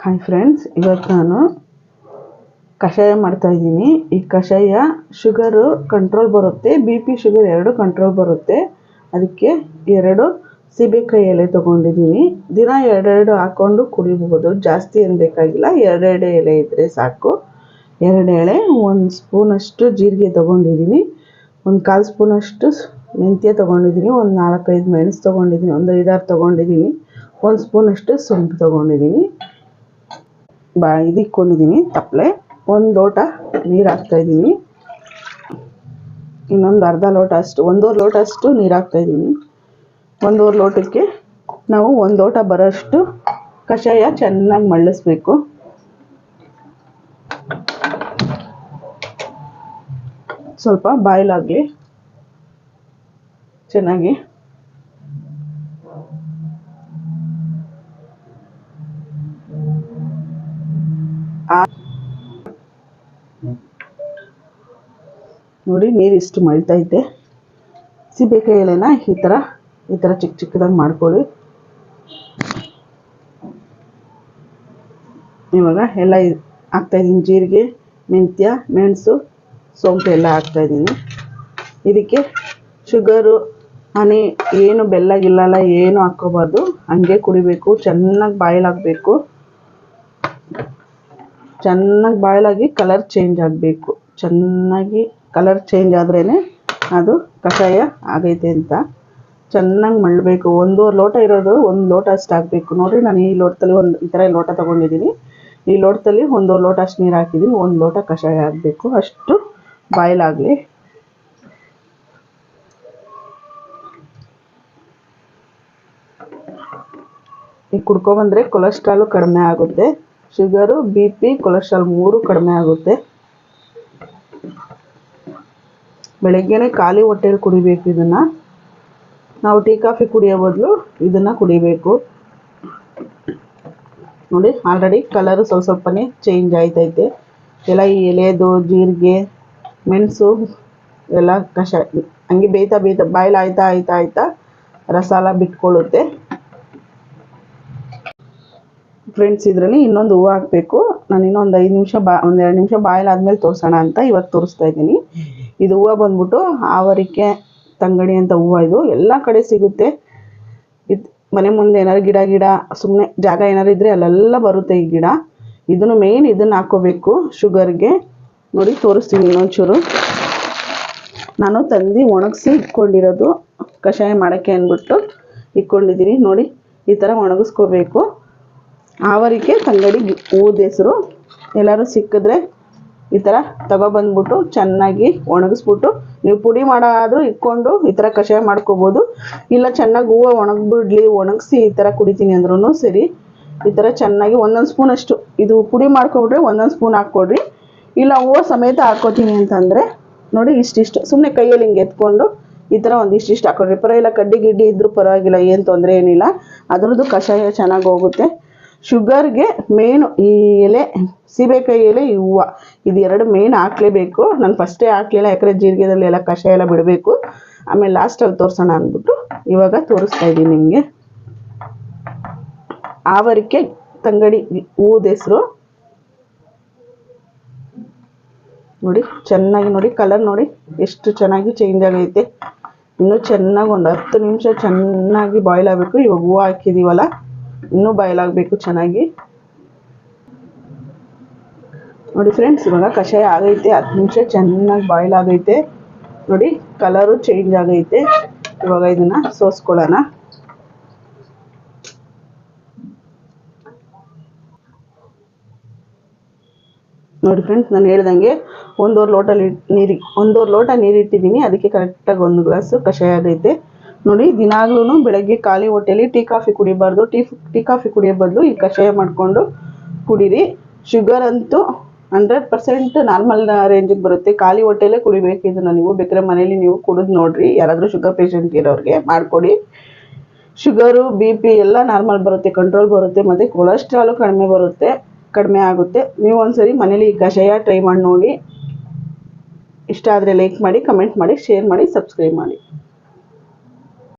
Hi friends ಇವತ್ತು ನಾನು ಕಷಾಯ ಮಾಡ್ತಾ ಇದ್ದೀನಿ. ಈ ಕಷಾಯ ಶುಗರು ಕಂಟ್ರೋಲ್ ಬರುತ್ತೆ ಬಿ ಪಿ ಶುಗರ್ ಎರಡು ಕಂಟ್ರೋಲ್ ಬರುತ್ತೆ. ಅದಕ್ಕೆ ಎರಡು ಸೀಬೆಕಾಯಿ ಎಲೆ ತೊಗೊಂಡಿದ್ದೀನಿ. ದಿನ ಎರಡೆರಡು ಹಾಕ್ಕೊಂಡು ಕುಡಿಬಹುದು. ಜಾಸ್ತಿ ಏನು ಬೇಕಾಗಿಲ್ಲ. ಎರಡೆರಡು ಎಲೆ ಇದ್ದರೆ ಸಾಕು. ಎರಡು ಎಳೆ, ಒಂದು ಸ್ಪೂನಷ್ಟು ಜೀರಿಗೆ ತೊಗೊಂಡಿದ್ದೀನಿ. ಒಂದು ಕಾಲು ಸ್ಪೂನಷ್ಟು ಮೆಂತ್ಯ ತೊಗೊಂಡಿದ್ದೀನಿ. ಒಂದು ನಾಲ್ಕೈದು ಮೆಣಸು ತೊಗೊಂಡಿದ್ದೀನಿ. ಒಂದು ಐದಾರು ತೊಗೊಂಡಿದ್ದೀನಿ. ಒಂದು ಸ್ಪೂನಷ್ಟು ಸೊಂಪು ತೊಗೊಂಡಿದ್ದೀನಿ ಬಾ ಇದು ಇಟ್ಕೊಂಡಿದ್ದೀನಿ ತಪ್ಪಲೆ ಒಂದು ಲೋಟ ನೀರು ಹಾಕ್ತಾಯಿದ್ದೀನಿ ಇನ್ನೊಂದು ಅರ್ಧ ಲೋಟ ಅಷ್ಟು, ಒಂದೂವರೆ ಲೋಟ ಅಷ್ಟು ನೀರು ಹಾಕ್ತಾಯಿದ್ದೀನಿ ಒಂದೂವರೆ ಲೋಟಕ್ಕೆ ನಾವು ಒಂದು ಲೋಟ ಬರೋಷ್ಟು ಕಷಾಯ ಚೆನ್ನಾಗಿ ಮಳ್ಳಿಸ್ಬೇಕು. ಸ್ವಲ್ಪ ಬಾಯ್ಲಾಗಲಿ ಚೆನ್ನಾಗಿ. ನೋಡಿ, ನೀರು ಇಷ್ಟು ಮಳ್ತೈತೆ ಸೀಬೆಕಾಯಿ ಎಲೆನ ಈ ಥರ ಈ ಥರ ಚಿಕ್ಕ ಚಿಕ್ಕದಾಗಿ ಮಾಡ್ಕೊಳ್ಳಿ. ಇವಾಗ ಎಲ್ಲ ಹಾಕ್ತಾಯಿದ್ದೀನಿ ಜೀರಿಗೆ, ಮೆಂತ್ಯ, ಮೆಣಸು, ಸೋಂಪು ಎಲ್ಲ ಹಾಕ್ತಾಯಿದ್ದೀನಿ ಇದಕ್ಕೆ ಶುಗರು, ಹನಿ, ಏನು ಬೆಲ್ಲ ಇಲ್ಲಲ್ಲ ಏನು ಹಾಕ್ಕೋಬಾರ್ದು. ಹಂಗೆ ಕುಡಿಬೇಕು, ಚೆನ್ನಾಗಿ ಬಾಯ್ಲಾಗಬೇಕು ಚೆನ್ನಾಗಿ ಬಾಯ್ಲಾಗಿ ಕಲರ್ ಚೇಂಜ್ ಆಗಬೇಕು. ಚೆನ್ನಾಗಿ ಕಲರ್ ಚೇಂಜ್ ಆದ್ರೇ ಅದು ಕಷಾಯ ಆಗೈತೆ ಅಂತ. ಚೆನ್ನಾಗಿ ಮಳ್ಳಬೇಕು ಒಂದೂವರೆ ಲೋಟ ಇರೋದು ಒಂದು ಲೋಟ ಅಷ್ಟು ಹಾಕಬೇಕು ನೋಡಿರಿ, ನಾನು ಈ ಲೋಟದಲ್ಲಿ ಒಂದು ಈ ಥರ ಲೋಟ ತೊಗೊಂಡಿದ್ದೀನಿ ಈ ಲೋಟದಲ್ಲಿ ಒಂದು ಲೋಟ ಅಷ್ಟು ನೀರು ಹಾಕಿದ್ದೀನಿ ಒಂದು ಲೋಟ ಕಷಾಯ ಆಗಬೇಕು. ಅಷ್ಟು ಬಾಯ್ಲಾಗಲಿ. ಈಗ ಕುಡ್ಕೊಬಂದರೆ ಕೊಲೆಸ್ಟ್ರಾಲು ಕಡಿಮೆ ಆಗುತ್ತೆ. ಶುಗರು ಬಿ ಪಿ ಕೊಲೆಸ್ಟ್ರಾಲ್ ಮೂರು ಕಡಿಮೆ ಆಗುತ್ತೆ. ಬೆಳಗ್ಗೆನೆ ಖಾಲಿ ಹೊಟ್ಟೆಲಿ ಕುಡಿಬೇಕು ಇದನ್ನು. ನಾವು ಟೀ, ಕಾಫಿ ಕುಡಿಯೋ ಬದಲು ಇದನ್ನು ಕುಡಿಬೇಕು. ನೋಡಿ ಆಲ್ರೆಡಿ ಕಲರು ಸ್ವಲ್ಪ ಸ್ವಲ್ಪನೇ ಚೇಂಜ್ ಆಯ್ತೈತೆ. ಎಲ್ಲ ಈ ಎಲೆದು, ಜೀರಿಗೆ, ಮೆಣಸು ಎಲ್ಲ ಕಷಾಯ, ಹಂಗೆ ಬೇಯ್ತಾ ಬೇಯ್ತಾ ಬಾಯ್ಲ್ ಆಯ್ತಾ ಆಯ್ತಾ ಆಯ್ತಾ ರಸಾಲ ಬಿಟ್ಕೊಳ್ಳುತ್ತೆ. ಫ್ರೆಂಡ್ಸ್ ಇದರಲ್ಲಿ ಇನ್ನೊಂದು ಹೂವು ಹಾಕಬೇಕು. ನಾನು ಇನ್ನೊಂದು ಐದು ನಿಮಿಷ ಬಾ, ಒಂದು ಎರಡು ನಿಮಿಷ ಬಾಯ್ಲ್ ಆದಮೇಲೆ ತೋರಿಸೋಣ ಅಂತ ಇವತ್ತು ತೋರಿಸ್ತಾ ಇದ್ದೀನಿ. ಇದು ಹೂವು ಬಂದ್ಬಿಟ್ಟು ಆವರಿಕೆ ತಂಗಡಿ ಅಂತ ಹೂವು ಇದು. ಎಲ್ಲ ಕಡೆ ಸಿಗುತ್ತೆ. ಇದು ಮನೆ ಮುಂದೆ ಏನಾದ್ರು ಗಿಡ ಗಿಡ ಸುಮ್ಮನೆ ಜಾಗ ಏನಾರು ಇದ್ದರೆ ಅಲ್ಲೆಲ್ಲ ಬರುತ್ತೆ ಈ ಗಿಡ. ಇದನ್ನು ಮೇಯ್ನ್ ಇದನ್ನು ಹಾಕೋಬೇಕು ಶುಗರ್ಗೆ ನೋಡಿ, ತೋರಿಸ್ತೀನಿ ಇನ್ನೊಂಚೂರು. ನಾನು ತಂದು ಒಣಗಿಸಿ ಇಟ್ಕೊಂಡಿರೋದು ಕಷಾಯ ಮಾಡೋಕ್ಕೆ ಅಂದ್ಬಿಟ್ಟು ಇಟ್ಕೊಂಡಿದ್ದೀನಿ. ನೋಡಿ, ಈ ಥರ ಒಣಗಿಸ್ಕೋಬೇಕು. ಆವರಿಕೆ ತಂಗಡಿ ಹೂವದ ಹೆಸರು. ಎಲ್ಲರೂ ಸಿಕ್ಕಿದ್ರೆ ಈ ಥರ ತಗೊಬಂದ್ಬಿಟ್ಟು ಚೆನ್ನಾಗಿ ಒಣಗಿಸ್ಬಿಟ್ಟು ನೀವು ಪುಡಿ ಮಾಡಾದರೂ ಇಟ್ಕೊಂಡು ಈ ಥರ ಕಷಾಯ ಮಾಡ್ಕೋಬೋದು. ಇಲ್ಲ ಚೆನ್ನಾಗಿ ಹೂವು ಒಣಗಿಬಿಡ್ಲಿ, ಒಣಗಿಸಿ ಈ ಥರ ಕುಡಿತೀನಿ ಅಂದ್ರೂ ಸರಿ. ಈ ಥರ ಚೆನ್ನಾಗಿ ಒಂದೊಂದು ಸ್ಪೂನಷ್ಟು ಇದು ಪುಡಿ ಮಾಡ್ಕೊಬಿಟ್ರೆ ಒಂದೊಂದು ಸ್ಪೂನ್ ಹಾಕ್ಕೊಡ್ರಿ. ಇಲ್ಲ ಹೂವು ಸಮೇತ ಹಾಕ್ಕೋತೀನಿ ಅಂತಂದರೆ ನೋಡಿ ಇಷ್ಟಿಷ್ಟು. ಸುಮ್ಮನೆ ಕೈಯಲ್ಲಿ ಹಿಂಗೆ ಎತ್ಕೊಂಡು ಈ ಥರ ಒಂದು ಇಷ್ಟಿಷ್ಟು ಹಾಕ್ಕೊಡ್ರಿ. ಪರವಾಗಿಲ್ಲ ಕಡ್ಡಿ ಗಿಡ್ಡಿ ಇದ್ದರೂ ಪರವಾಗಿಲ್ಲ, ಏನು ತೊಂದರೆ ಏನಿಲ್ಲ. ಅದರದ್ದು ಕಷಾಯ ಚೆನ್ನಾಗಿ ಹೋಗುತ್ತೆ. ಶುಗರ್ಗೆ ಮೇನು ಈ ಎಲೆ, ಸೀಬೆಕಾಯಿ ಎಲೆ, ಈ ಹೂವು. ಇದು ಎರಡು ಮೇನ್ ಹಾಕ್ಲೇಬೇಕು. ನಾನು ಫಸ್ಟೇ ಹಾಕ್ಲಿಲ್ಲ, ಯಾಕಂದರೆ ಜೀರಿಗೆದಲ್ಲಿ ಎಲ್ಲ ಕಷಾಯ ಎಲ್ಲ ಬಿಡಬೇಕು. ಆಮೇಲೆ ಲಾಸ್ಟಲ್ಲಿ ತೋರಿಸೋಣ ಅಂದ್ಬಿಟ್ಟು ಇವಾಗ ತೋರಿಸ್ತಾ ಇದ್ದೀನಿ ನಿಮಗೆ. ಆವರಿಕೆ, ತಂಗಡಿ, ಹೂವದ ಹೆಸರು. ನೋಡಿ, ಚೆನ್ನಾಗಿ ನೋಡಿ ಕಲರ್ ನೋಡಿ, ಎಷ್ಟು ಚೆನ್ನಾಗಿ ಚೇಂಜ್ ಆಗೈತೆ. ಇನ್ನೂ ಚೆನ್ನಾಗಿ ಒಂದು ಹತ್ತು ನಿಮಿಷ ಚೆನ್ನಾಗಿ ಬಾಯ್ಲ್ ಆಗಬೇಕು. ಇವಾಗ ಹೂವು ಹಾಕಿದ್ದೀವಲ್ಲ ಇನ್ನೂ ಆಗಬೇಕು ಚೆನ್ನಾಗಿ. ನೋಡಿ ಫ್ರೆಂಡ್ಸ್ ಇವಾಗ ಕಷಾಯ ಆಗೈತೆ, ಹತ್ತು ನಿಮಿಷ ಚೆನ್ನಾಗಿ ಬಾಯ್ಲ್ ಆಗೈತೆ. ನೋಡಿ ಕಲರು ಚೇಂಜ್ ಆಗೈತೆ. ಇವಾಗ ಇದನ್ನ ಸೋಸ್ಕೊಳ್ಳೋಣ. ನೋಡಿ ಫ್ರೆಂಡ್ಸ್ ನಾನು ಹೇಳ್ದಂಗೆ ಒಂದೂವರೆ ಲೋಟ ನೀರಿ, ಒಂದೂವರೆ ಲೋಟ ನೀರಿಟ್ಟಿದ್ದೀನಿ ಅದಕ್ಕೆ ಕರೆಕ್ಟಾಗಿ ಒಂದು ಗ್ಲಾಸು ಕಷಾಯ ಆಗೈತೆ. ನೋಡಿ ದಿನಾಗ್ಲೂ ಬೆಳಗ್ಗೆ ಖಾಲಿ ಹೊಟ್ಟೆಲಿ ಟೀ ಕಾಫಿ ಕುಡಿಬಾರ್ದು. ಟೀ ಟೀ ಕಾಫಿ ಕುಡಿಯೋ ಬದಲು ಈ ಕಷಾಯ ಮಾಡಿಕೊಂಡು ಕುಡೀರಿ. ಶುಗರ್ ಅಂತೂ ಹಂಡ್ರೆಡ್ ಪರ್ಸೆಂಟ್ ನಾರ್ಮಲ್ ರೇಂಜಿಗೆ ಬರುತ್ತೆ. ಖಾಲಿ ಹೊಟ್ಟೆಲೇ ಕುಡಿಬೇಕು ಇದನ್ನು ನೀವು. ಬೇಕಾದ್ರೆ ಮನೇಲಿ ನೀವು ಕುಡಿದು ನೋಡಿರಿ. ಯಾರಾದರೂ ಶುಗರ್ ಪೇಷಂಟ್ ಇರೋರಿಗೆ ಮಾಡಿಕೊಡಿ. ಶುಗರು, ಬಿ ಪಿ ಎಲ್ಲ ನಾರ್ಮಲ್ ಬರುತ್ತೆ. ಕಂಟ್ರೋಲ್ ಬರುತ್ತೆ. ಮತ್ತು ಕೊಲೆಸ್ಟ್ರಾಲು ಕಡಿಮೆ ಬರುತ್ತೆ. ಕಡಿಮೆ ಆಗುತ್ತೆ. ನೀವು ಒಂದ್ಸರಿ ಮನೇಲಿ ಈ ಕಷಾಯ ಟ್ರೈ ಮಾಡಿ ನೋಡಿ. ಇಷ್ಟ ಆದರೆ ಲೈಕ್ ಮಾಡಿ, ಕಮೆಂಟ್ ಮಾಡಿ, ಶೇರ್ ಮಾಡಿ, ಸಬ್ಸ್ಕ್ರೈಬ್ ಮಾಡಿ.